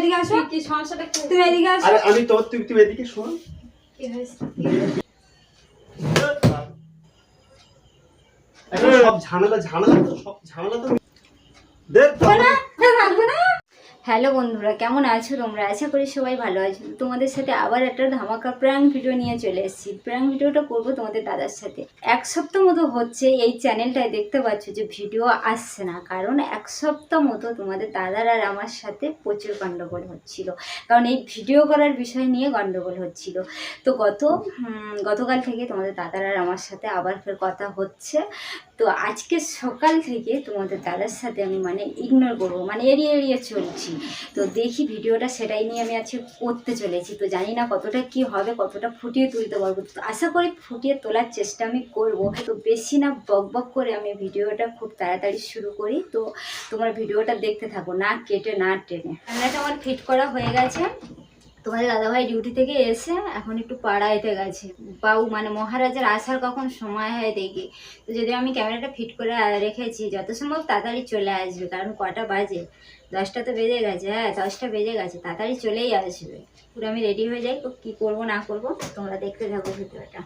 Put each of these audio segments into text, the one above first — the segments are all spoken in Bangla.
এদিকে আসো। কি সমস্যাটা তুমি এদিকে আসো। আরে আমি তোর তুমি তুমি এদিকে শোন। কি হয়েছে? এখন সব ঝামেলা ঝামেলা তো সব ঝামেলা তো দেখ থাকবে না। হ্যালো বন্ধুরা, কেমন আছো তোমরা? আশা করি সবাই ভালো আছো। তোমাদের সাথে আবার একটা ধামাকা প্র্যাঙ্ক ভিডিও নিয়ে চলে এসেছি। প্র্যাঙ্ক ভিডিওটা করব তোমাদের দাদার সাথে। এক সপ্তাহ মতো হচ্ছে এই চ্যানেলটায় দেখতে পাচ্ছ যে ভিডিও আসছে না, কারণ এক সপ্তাহ মতো তোমাদের দাদার আর আমার সাথে প্রচুর গণ্ডগোল হচ্ছিল। কারণ এই ভিডিও করার বিষয় নিয়ে গণ্ডগোল হচ্ছিল। তো গত গতকাল থেকে তোমাদের দাদার আর আমার সাথে আবার ফের কথা হচ্ছে। তো আজকে সকাল থেকে তোমাদের দাদার সাথে আমি মানে ইগনোর করব মানে এড়িয়ে এড়িয়ে চলছি। তো দেখি ভিডিওটা সেটাই নিয়ে আমি আজকে করতে চলেছি। তো জানি না কতটা কি হবে, কতটা ফুটিয়ে তুলতে পারব। তো আশা করি ফুটিয়ে তোলার চেষ্টা আমি করব। তো বেশি না বক বক করে আমি ভিডিওটা খুব তাড়াতাড়ি শুরু করি। তো তোমরা ভিডিওটা দেখতে থাকো, না কেটে না টেনে। রান্নাটা আমার ফিট করা হয়ে গেছে। তোমাদের দাদাভাই ডিউটি থেকে এসে এখন একটু পাড়াইতে গেছে। বাউ মানে মহারাজের আসার কখন সময় হয় দেখি। তো যদি আমি ক্যামেরাটা ফিট করে রেখেছি, যত সম্ভব তাড়াতাড়ি চলে আসবে, কারণ কটা বাজে? দশটা তো বেজে গেছে হ্যাঁ দশটা বেজে গেছে, তাড়াতাড়ি চলেই আসবে। পুরো আমি রেডি হয়ে যাই, তো কী করব, না করব, তোমরা দেখতে থাকো ভিডিওটা।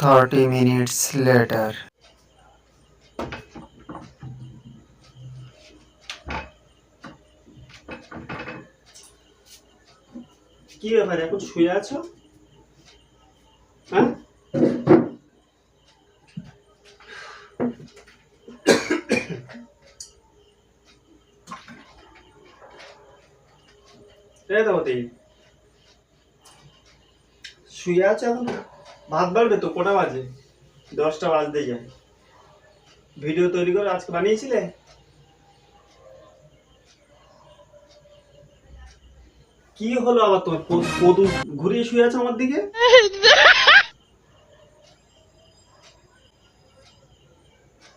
Thirty minutes later. কি ব্যাপার এখন শুয়ে আছো? হ্যাঁ? শুয়ে আছো এখন? ভাত বাড়বে তো? কটা বাজে? দশটা বাজতে যায়। ভিডিও তৈরি করে আজকে বানিয়েছিলে? কি হলো আবার তোমার পদু ঘুরিয়ে শুয়ে আছে আমার দিকে!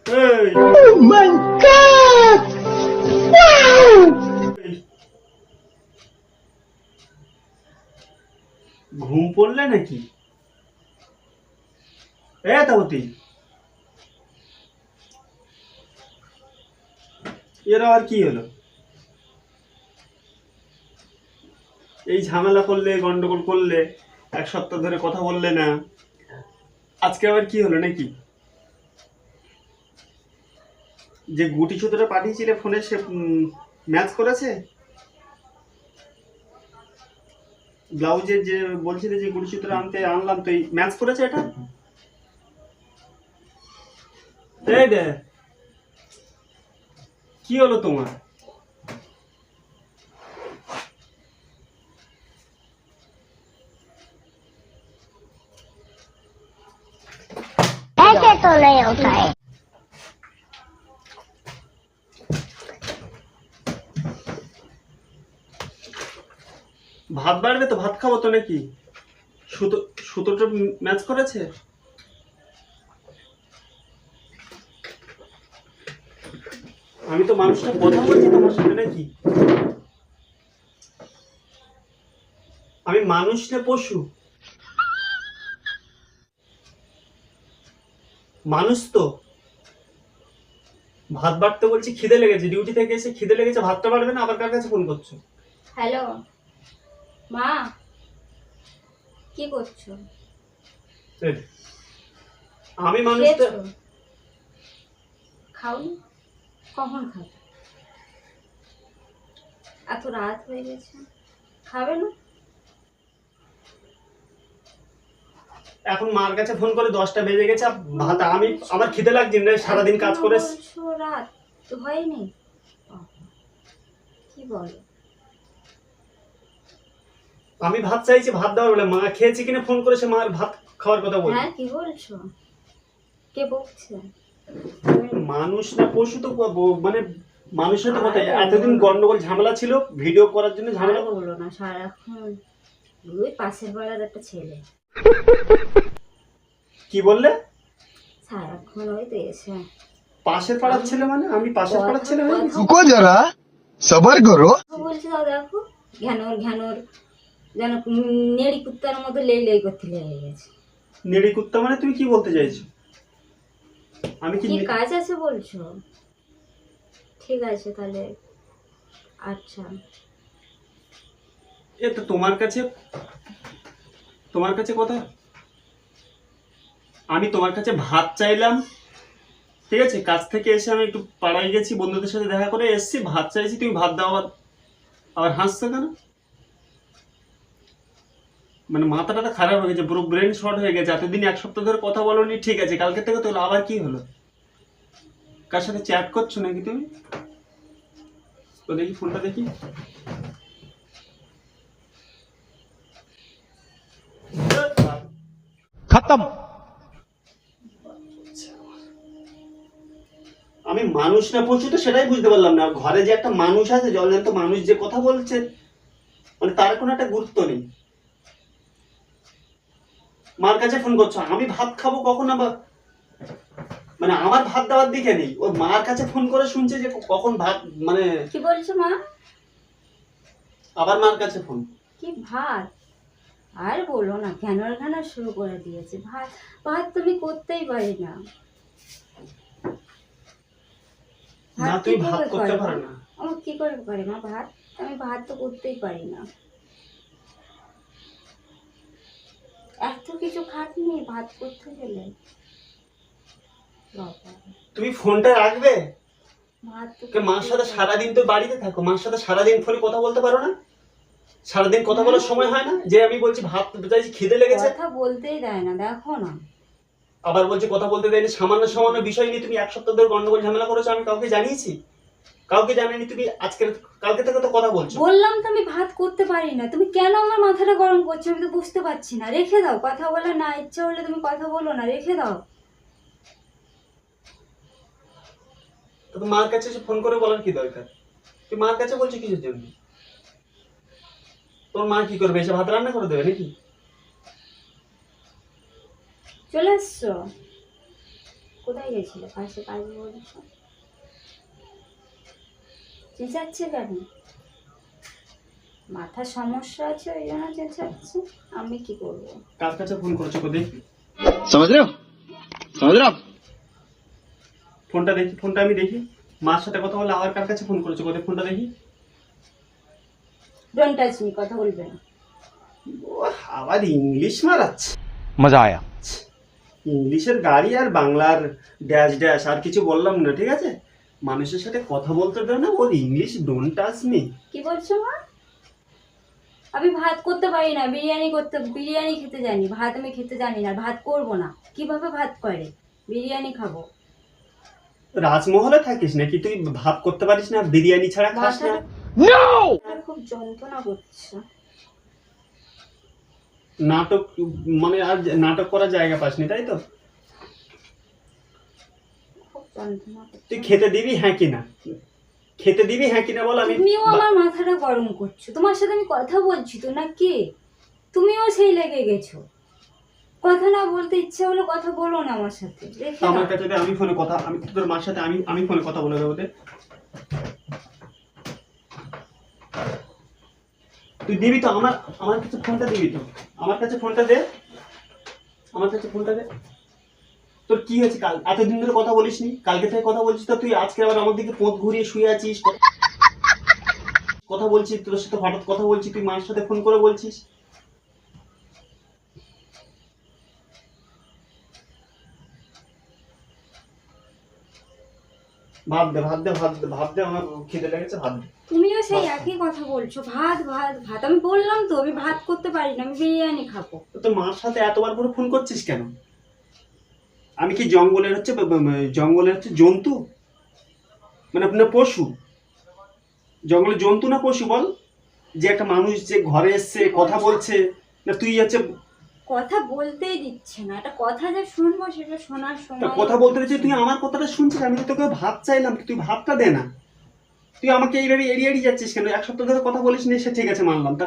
এই! ঘুম পড়লে নাকি? এ তাবতি এর আবার কি হলো? এই ঝামেলা করলে, গন্ডগোল করলে, এক সপ্তাহ ধরে কথা বললে না। আজকে আবার কি হলো নাকি? যে গুটি সুতোটা পাঠিয়েছিলে ফোনে, সে ম্যাচ করেছে? ব্লাউজের যে বলছিলে যে গুটি সুতোটা আনতে, আনলাম, তো এই ম্যাচ করেছে এটা? কি হলো তোমার? ভাত বাড়বে তো ভাত খাব তো নাকি? সুতো সুতোটা ম্যাচ করেছে? আমি তো মানুষটা কথা বলছি তোমার সাথে নাকি? আমি মানুষ না পশু। মানুষ তো। ভাত বাড়তে বলছি খিদে লেগেছে ডিউটি থেকে এসে খিদে লেগেছে ভাতটা বাড়বে না? আবার কার কাছে ফোন করছ? হ্যালো। মা কি করছ? আমি মানুষ খাওনি? কখন খাবে? এত রাত হয়ে গেছে। খাবে না? এখন মার কাছে ফোন করে দশটা বেজে গেছে ভাত আমি আমার খিদে লাগছে না সারাদিন কাজ করে রাত? তো হয়নি। কি বলো? আমি ভাত চাইছি ভাত দেওয়ার বলে। মা খেয়েছি কিনা ফোন করেছে মার ভাত খাওয়ার কথা বলি হ্যাঁ কি বলছো? কে বকছে? মানুষ না পশু তো মানে মানুষের তো কথা হ্যাঁ, এতদিন হ্যাঁ। গন্ডগোল ঝামেলা ছিল ভিডিও করার জন্য ঝামেলা হলো না সারাক্ষণ ওই পাশের পাড়ার একটা ছেলে। কি বললে? সারাক্ষণ ওই তো এসে। পাশের পাড়ার ছেলে মানে? আমি পাশের পাড়ার ছেলে হয়ে রুকো যারা সবার করো। বলছি দাও দেখো ঘ্যানোর ঘ্যানোর যেন নেড়ি কুত্তার মতো লেই লেই করতে লেগে গেছে। নেড়ি কুত্তা মানে তুমি কি বলতে চাইছো? আমি কি কাজ আছে বলছো? ঠিক আছে তাহলে। আচ্ছা। এ তো তোমার কাছে তোমার কাছে কথা? আমি তোমার কাছে ভাত চাইলাম। ঠিক আছে কাজ থেকে এসে আমি একটু পাড়ায় গেছি বন্ধুদের সাথে দেখা করে এসেছি ভাত চাইছি তুমি ভাত দাও আবার হাসছো কেন? মানে মাথাটা খারাপ হয়ে গেছে পুরো ব্রেন শর্ট হয়ে গেছে। এতদিন এক সপ্তাহ ধরে কথা বলোনি ঠিক আছে কালকে থেকে তাহলে আবার কি হলো? কার সাথে চ্যাট করছ নাকি তুমি? দেখি ফোনটা দেখি। খতম। আমি মানুষ না পশু তো সেটাই বুঝতে পারলাম না। ঘরে যে একটা মানুষ আছে জল মানুষ যে কথা বলছে মানে তার কোনো একটা গুরুত্ব নেই। মার কাছে ফোন করছ আমি ভাত খাব কখন আবার? মানে আমার ভাত দেওয়ার দিকে নেই। ওর মার কাছে ফোন করে শুনছে যে কখন ভাত মানে কি বলছো মা? আবার মার কাছে ফোন। কি ভাত? আর বলো না ঘ্যানোর ঘ্যানোর শুরু করে দিয়েছে। ভাত ভাত তুমি করতেই পারি না। না তুই ভাত করতে পারো না। আমার কি করে পারে মা? ভাত আমি ভাত তো করতেই পারি না। এত কিছু খাটনি ভাত করতে গেলে। তুমি ফোনটা রাখবে? মার সাথে সারাদিন তো বাড়িতে থাকো মার সাথে সারাদিন ফোনে কথা বলতে পারো না? সারাদিন কথা বলার সময় হয় না? যে আমি বলছি ভাত চাইছি খিদে লেগেছে? কথা বলতেই দেয় না দেখো না। আবার বলছে কথা বলতে দেয়নি সামান্য সামান্য বিষয় নিয়ে তুমি এক সপ্তাহ ধরে গন্ডগোল ঝামেলা করেছ আমি কাউকে জানিয়েছি? কাউকে জানাইনি তুমি আজকে কালকে থেকে তো কথা বলছো। বললাম তো আমি ভাত করতে পারি না তুমি কেন আমার মাথাটা গরম করছ? আমি তো বুঝতে পারছি না। রেখে দাও কথা বলে না ইচ্ছা হলে তুমি কথা বলো না রেখে দাও। তো মার কাছে এসে ফোন করে বলার কি দরকার? তুই মার কাছে বলছো কিসের জন্য? তোর মা কি করবে এসে ভাত রান্না করে দেবে নাকি? চলে এসছো? কোথায় গেছিলে? পাশে কাজ বলছো? চেঁচাচ্ছে কেন মাথা সমস্যা আছে ওই জন্য চেঁচাচ্ছে আমি কি করব? কার কাছে ফোন করছ কো দেখি। ফোনটা দেখি ফোনটা আমি দেখি। মার সাথে কথা বলে আবার কার কাছে ফোন করেছ কোথায় ফোনটা দেখি। ডোন্ট টাচ কথা বলবে আবার ইংলিশ মারাচ্ছে। মজা আয়া। ইংলিশের গাড়ি আর বাংলার ড্যাশ ড্যাশ আর কিছু বললাম না ঠিক আছে? মানুষের সাথে কথা বলতে দেয় না ওর ইংলিশ ডোন্ট টাচ মি কি বলছো মা? আমি ভাত করতে পারি না বিরিয়ানি করতে বিরিয়ানি খেতে জানি ভাত আমি খেতে জানি না ভাত করব না। কীভাবে ভাত করে? বিরিয়ানি খাব। রাজমহলে থাকিস নাকি? তুই ভাত করতে পারিস না বিরিয়ানি ছাড়া খাস না। খুব যন্ত্রণা করছে নাটক মানে আর নাটক করার জায়গা পাসনি তাই তো? তুই খেতে দিবি হ্যাঁ কি না? খেতে দিবি হ্যাঁ কি না বল আমি তুমিও আমার মাথাটা গরম করছ। তোমার সাথে আমি কথা বলছি তো না কি তুমিও সেই লেগে গেছো। কথা না বলতে ইচ্ছে হলো কথা বলো না আমার সাথে। আমার কাছে আমি ফোনে কথা আমি তোর মার সাথে আমি আমি ফোনে কথা বলে দেবো। তুই দিবি তো আমার আমার কাছে ফোনটা দিবি তো। আমার কাছে ফোনটা দে। আমার কাছে ফোনটা দে। তোর কি হয়েছে কাল? এতদিন ধরে কথা বলিসনি? কালকে থেকে কথা বলছিস তো তুই? আজকে আবার আমার দিকে পোঁত ঘুরিয়ে শুয়ে আছিস? কথা বলছিস তোর সাথে হঠাৎ কথা বলছি তুই মার সাথে ফোন করে বলছিস? ভাত দে ভাত দে ভাত দে ভাত দে আমার খিদে লেগেছে ভাত দে। তুমিও সেই একই কথা বলছো ভাত ভাত ভাত। আমি বললাম তো আমি ভাত করতে পারি না আমি বিরিয়ানি খাব। তো তোর মার সাথে এতবার করে ফোন করছিস কেন? আমি কি জঙ্গলের হচ্ছে জঙ্গলের হচ্ছে জন্তু? মানে আপনার পশু? জঙ্গলের জন্তু না পশু বল? যে একটা মানুষ যে ঘরে এসছে কথা বলছে না তুই হচ্ছে কথা বলতেই দিচ্ছে না। একটা কথা যে শুনব সেটা শোনার সময় কথা বলতে রয়েছে তুই আমার কথাটা শুনছিস আমি তো তোকে ভাব চাইলাম তুই ভাবটা দে না। তুই আমাকে এইভাবে এড়িয়ে এড়িয়ে যাচ্ছিস কেন? এক সপ্তাহ ধরে কথা বলিস নি সে ঠিক আছে মানলাম। তা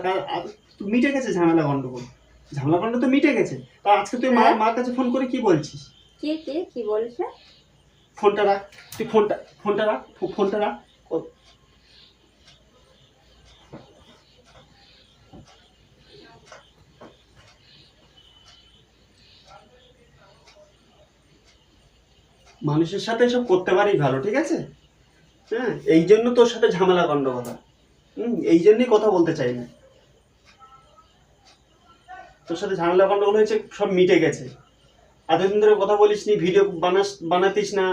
তুই মিটে গেছে ঝামেলা গন্ডগোল? ঝামেলা গন্ড তো মিটে গেছে। তা আজকে তুই মার হ্যাঁ। মার কাছে ফোন করে কি বলছিস? কে কে কি বলছে? ফোনটা রাখ তুই ফোনটা ফোনটা রাখ ফোনটা রাখ। মানুষের সাথে সব করতে পারি ভালো ঠিক আছে? হ্যাঁ এই জন্য তোর সাথে ঝামেলা গণ্ড কথা হুম এই জন্যই কথা বলতে চাই না। তোর সাথে ঝামেলা গণ্ডগোল হয়েছে সব মিটে গেছে। এতদিন ধরে কথা বলিস নি ভিডিও বানাস বানাতিস না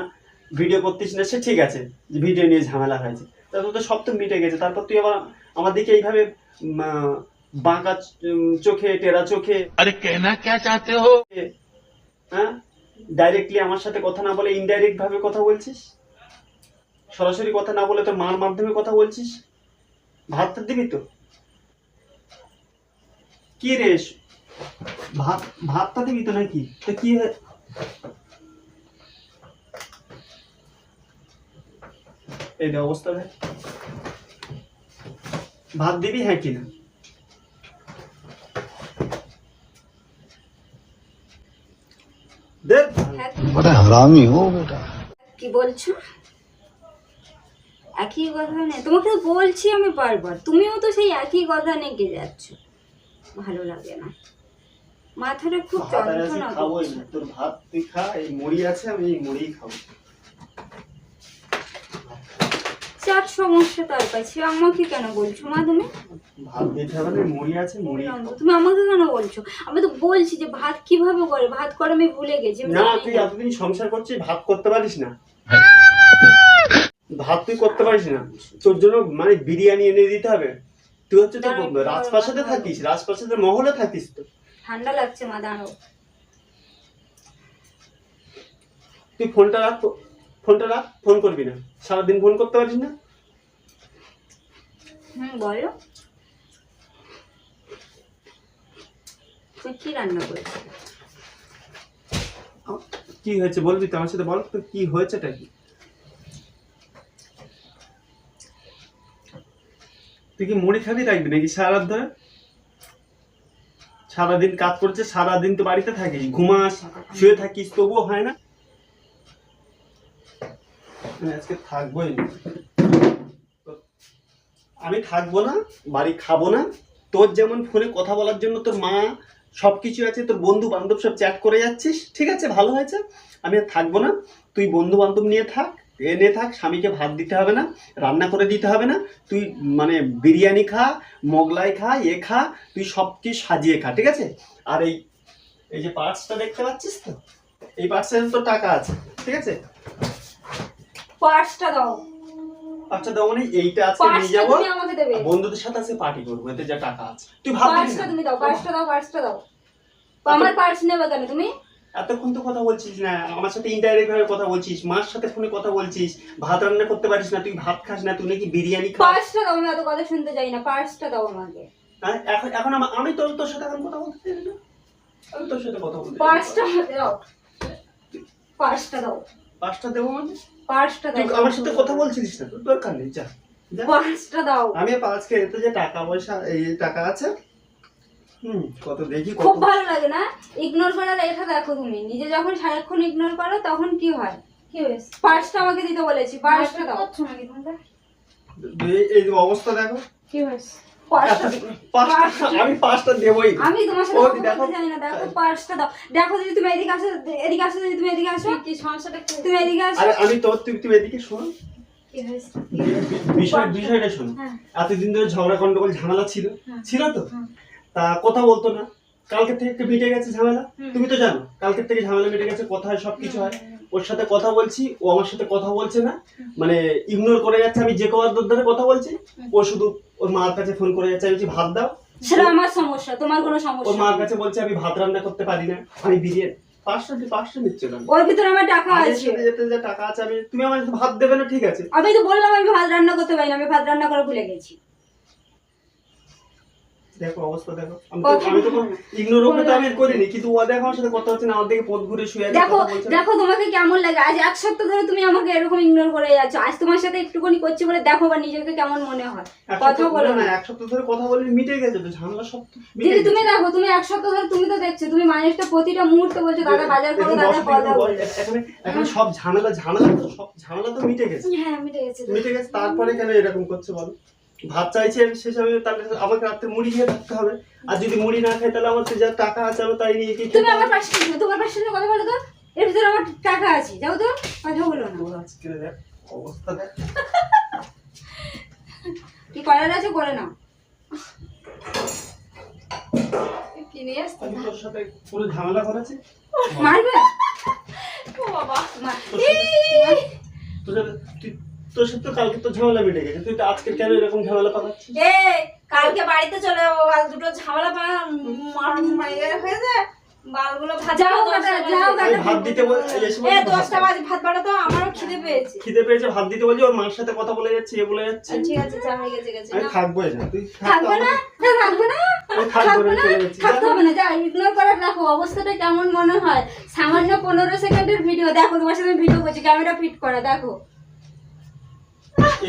ভিডিও করতিস না সে ঠিক আছে যে ভিডিও নিয়ে ঝামেলা হয়েছে। তারপর তো সব তো মিটে গেছে তারপর তুই আবার আমার দিকে এইভাবে বাঁকা চোখে টেরা চোখে আরে কেনা কে চাতে হো? হ্যাঁ? ডাইরেক্টলি আমার সাথে কথা না বলে ইনডাইরেক্ট ভাবে কথা বলছিস? সরাসরি কথা না বলে তো মার মাধ্যমে কথা বলছিস? ভাত দিবি তো? কি রেশ ভাত ভাতটা দিবি তো নাকি তো কি এই দে অবস্থা দেখ ভাত দিবি হ্যাঁ কিনা বড় হারামি হো বেটা কি বলছো একই কথা নেই তোমাকে বলছি আমি বারবার তুমিও তো সেই একই কথা নেগে যাচ্ছ ভালো লাগে না মাথাটা খুব ভাত যন্ত্রণা খাবোই না তোর ভাত তুই খা এই মুড়ি আছে আমি এই মুড়িই খাব। চার সমস্যা তার কাছে। আমাকে কেন বলছো মা তুমি? ভাত দিতে হবে না মুড়ি আছে মুড়ি তুমি আমাকে কেন বলছো? আমি তো বলছি যে ভাত কীভাবে করে ভাত করে আমি ভুলে গেছি না তুই এতদিন সংসার করছিস ভাত করতে পারিস না। ভাত তুই করতে পারিস না। তোর জন্য মানে বিরিয়ানি এনে দিতে হবে। তুই হচ্ছে তো রাজপ্রাসাদে থাকিস রাজপ্রাসাদের মহলে থাকিস তো। ঠান্ডা লাগছে মা দাঁড়াও। তুই ফোনটা রাখ ফোনটা রাখ ফোন করবি না। সারাদিন ফোন করতে পারিস না? হুম বলো। তুমি কি রান্না করেছ কি হয়েছে বলবি তো? আমার সাথে বল তো কি হয়েছেটা কি? তুই কি মুড়ি খাবি রাখবি নাকি সারা রাত ধরে? সারাদিন কাজ করছে, সারাদিন তো বাড়িতে থাকিস, ঘুমাস, শুয়ে থাকিস, তবুও হয় না। আজকে থাকবোই আমি থাকব না, বাড়ি খাব না। তোর যেমন ফোনে কথা বলার জন্য তোর মা সব কিছু আছে, তোর বন্ধু বান্ধব সব চ্যাট করে যাচ্ছিস, ঠিক আছে, ভালো হয়েছে। আমি আর থাকব না, তুই বন্ধু বান্ধব নিয়ে থাক। এনে থাক স্বামীকে ভাত দিতে হবে না রান্না করে দিতে হবে না তুই মানে বিরিয়ানি খা মোগলাই খা এ খা তুই সব কিছু সাজিয়ে খা ঠিক আছে? আর এই এই যে পার্টসটা দেখতে পাচ্ছিস তো? এই পার্টসের তো টাকা আছে ঠিক আছে? পার্টসটা দাও। আচ্ছা দাও মানে এইটা আজকে নিয়ে যাব বন্ধুদের সাথে আজকে পার্টি করব এতে যা টাকা আছে। তুই ভাব পার্সটা তুমি দাও পার্সটা দাও পার্সটা দাও। আমার পার্স নেবে কেন তুমি? এতক্ষণ তো কথা বলছিস না আমার সাথে ইনডাইরেক্ট ভাবে কথা বলছিস মার সাথে ফোনে কথা বলছিস ভাত রান্না করতে পারিস না তুই ভাত খাস না তুই নাকি বিরিয়ানি খাস। পার্সটা দাও আমি এত কথা শুনতে যাই না পার্সটা দাও আমাকে। হ্যাঁ, এখন এখন আমি তোর তোর সাথে এখন কথা বলতে চাই না। আমি তোর সাথে কথা বলতে আমাকে দাও। পার্সটা দাও। পাঁচটা দেবো মানে? পার্সটা দাও। আমার সাথে কথা বলছিস না তোর দরকার নেই যা। পার্সটা দাও। আমি পাঁচকে এতে যে টাকা পয়সা এই টাকা আছে কত দেখি খুব ভালো লাগে না? ইগনোর করার এটা দেখো তুমি। নিজে যখন সারাক্ষণ ইগনোর করো তখন কি হয়? কি হয়েছে? পার্সটা আমাকে দিতে বলেছি পার্সটা দাও। এই- অবস্থা দেখো। কি হয়েছে? আমি পাঁচটা দেবই। আমি তোমার সাথে কথা দেখো। বলতে জানি না দেখো পার্সটা দাও। দেখো যদি তুমি এদিকে আসো এদিকে আসো যদি তুমি এদিকে আসো। কি সমস্যাটা কি তুমি এদিকে আসো। আরে আমি তোর তুই তুমি এদিকে শোন। বিষয় বিষয়টা শোন। হ্যাঁ। এতদিন ধরে ঝগড়া গন্ডগোল ঝামেলা ছিল। হ্যাঁ। ছিল তো? হুম। তা কথা বলতো না। কালকে থেকে একটু মিটে গেছে ঝামেলা। তুমি তো জানো কালকে থেকে ঝামেলা মিটে গেছে কথা হয় সব কিছু হয়। ওর সাথে কথা বলছি ও আমার সাথে কথা বলছে না। মানে ইগনোর করে যাচ্ছে আমি যে কবার ধরে কথা বলছি ও শুধু ওর মার কাছে ফোন করে যাচ্ছে আমি বলছি ভাত দাও। সেটা আমার সমস্যা তোমার কোনো ওর সমস্যা মার কাছে বলছে আমি ভাত রান্না করতে পারি না আমি বিরিয়ানি। পাঁচটা পাঁচটা নিচ্ছে না। ওর ভিতরে আমার টাকা আছে। যেতে যে টাকা আছে আমি তুমি আমার সাথে ভাত দেবে না ঠিক আছে। আমি তো বললাম আমি ভাত রান্না করতে পারি না আমি ভাত রান্না করে ভুলে গেছি। দেখো অবস্থা দেখো। আমি তো আমি তো ইগনোর ওকে আমি করিনি কিন্তু ও দেখো আমার সাথে কথা হচ্ছে না আমার দিকে পথ ঘুরে শুয়ে আছে দেখো কথা বলছে না। দেখো তোমাকে কেমন লাগে? আজ এক সপ্তাহ ধরে তুমি আমাকে এরকম ইগনোর করে যাচ্ছ। আজ তোমার সাথে একটুখানি করছি বলে দেখো বা নিজেকে কেমন মনে হয়। কথা বলো না, না। না, এক সপ্তাহ ধরে কথা বলে মিটে গেছে তো ঝামেলা সব দিদি তুমি দেখো তুমি এক সপ্তাহ ধরে তুমি তো দেখছ তুমি মানুষটা প্রতিটা মুহূর্তে বলছো দাদা বাজার করো দাদা কথা বলো বসো, এখানে এখানে সব ঝামেলা ঝামেলা তো সব ঝামেলা তো মিটে গেছে। হ্যাঁ মিটে গেছে মিটে গেছে তারপরে কেন এরকম করছে বলো? ভাত চাইছে শেষ হবে তাহলে আমাকে রাত্রে মুড়ি খেয়ে থাকতে হবে। আর যদি মুড়ি না খাই তাহলে আমার যা টাকা আছে আমি তাই নিয়ে কি তুমি আমার পাশে তোমার পাশে কথা বলো তো। এর ভিতরে আমার টাকা আছে যাও তো। কথা বলো না আজকে দেখ অবস্থা দেখ। কি করার আছে করে নাও। কি নিয়ে আসতে তোর সাথে পুরো ঝামেলা করেছি। মারবে? ও বাবা। মা- তোর সাথে তুই তোর সাথে তো কালকে তো ঝামেলা মিটে গেছে। তুই তো আজকে কেন এরকম ঝামেলা পাকাচ্ছিস? এ কালকে বাড়িতে চলে যাব বাল দুটো ঝামেলা পা মারিয়ে হয়ে যায় বালগুলো ভাত যাও দশটা যাও বাজে। ভাত দিতে বল এসে এ বলছি ভাত দশটা দাও। বাজে ভাত বানাতো আমারও খিদে পেয়েছে। খিদে পেয়েছে ভাত দিতে বলছি ওর মার সাথে কথা বলে যাচ্ছে এ বলে যাচ্ছে। ঠিক আছে যা হয়ে গেছে গেছে আমি না। না তুই থাক না? না, থাকবে না? আমি থাকব না? না চলে যাচ্ছি। থাকতে হবে না যা ইগনোর করার রাখো অবস্থাটা কেমন মনে হয়। সামান্য পনেরো সেকেন্ডের ভিডিও দেখো তোমার সাথে ভিডিও করছি ক্যামেরা ফিট করা দেখো।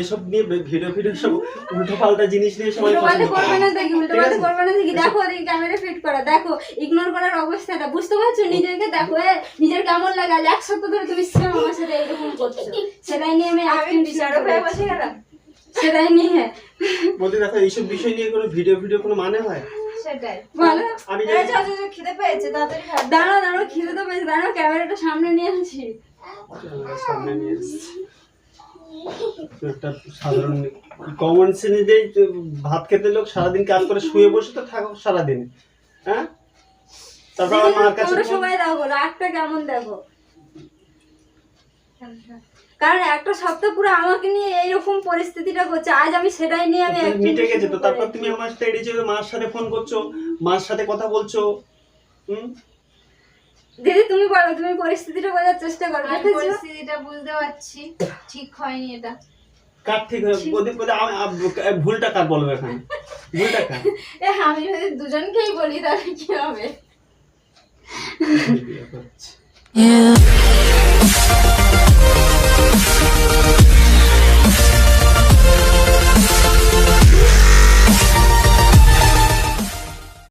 এসব নিয়ে ভিডিও ভিডিও সব উল্টো পাল্টা জিনিস নিয়ে সবাই উল্টো পাল্টে করবে না দেখি উল্টো পাল্টে? করবে না দেখি। দেখো দেখি ক্যামেরা ফিট করা। দেখো ইগনোর করার অবস্থাটা। বুঝতে পারছ? নিজেকে দেখো এ নিজের কেমন লাগে? আজ এক সপ্তাহ ধরে তুমি সেম আমার সাথে এরকম করছ। সেটাই নিয়ে আমি বিচারক হয়ে বসে গেলাম। সেটাই নিয়ে। বলতে দেখো এইসব বিষয় নিয়ে কোনো ভিডিও ভিডিও কোনো মানে হয়? যাও, যাও, খিদে পেয়েছে। দাঁড়াও দাঁড়াও খিদে তো পেয়েছে। দাঁড়াও ক্যামেরাটা সামনে নিয়ে আসি। সামনে নিয়ে এসেছি। একটা সাধারণ কমন সেন্স ভাত খেতে লোক সারাদিন কাজ করে শুয়ে বসে তো থাকো সারাদিন হ্যাঁ? তারপর আমার মার কাছে ফোন- সবাই দেখো কেমন দেখো? কারণ একটা সপ্তাহ পুরো আমাকে নিয়ে এইরকম পরিস্থিতিটা করছে আজ আমি সেটাই নিয়ে আমি মিটে গেছে তো তারপর তুমি আমার সাথে এড়িয়ে মার সাথে ফোন করছ মার সাথে কথা বলছো হুম? দিদি তুমি বলো তুমি পরিস্থিতিটা বোঝার চেষ্টা করো আমি পরিস্থিতিটা বুঝতে পারছি ঠিক হয়নি এটা। কার ঠিক হয়ে বলতে আমি- ভুলটা কার বলব এখানে? ভুলটা কার? এ আমি যদি দুজনকেই বলি তাহলে কি হবে? Yeah.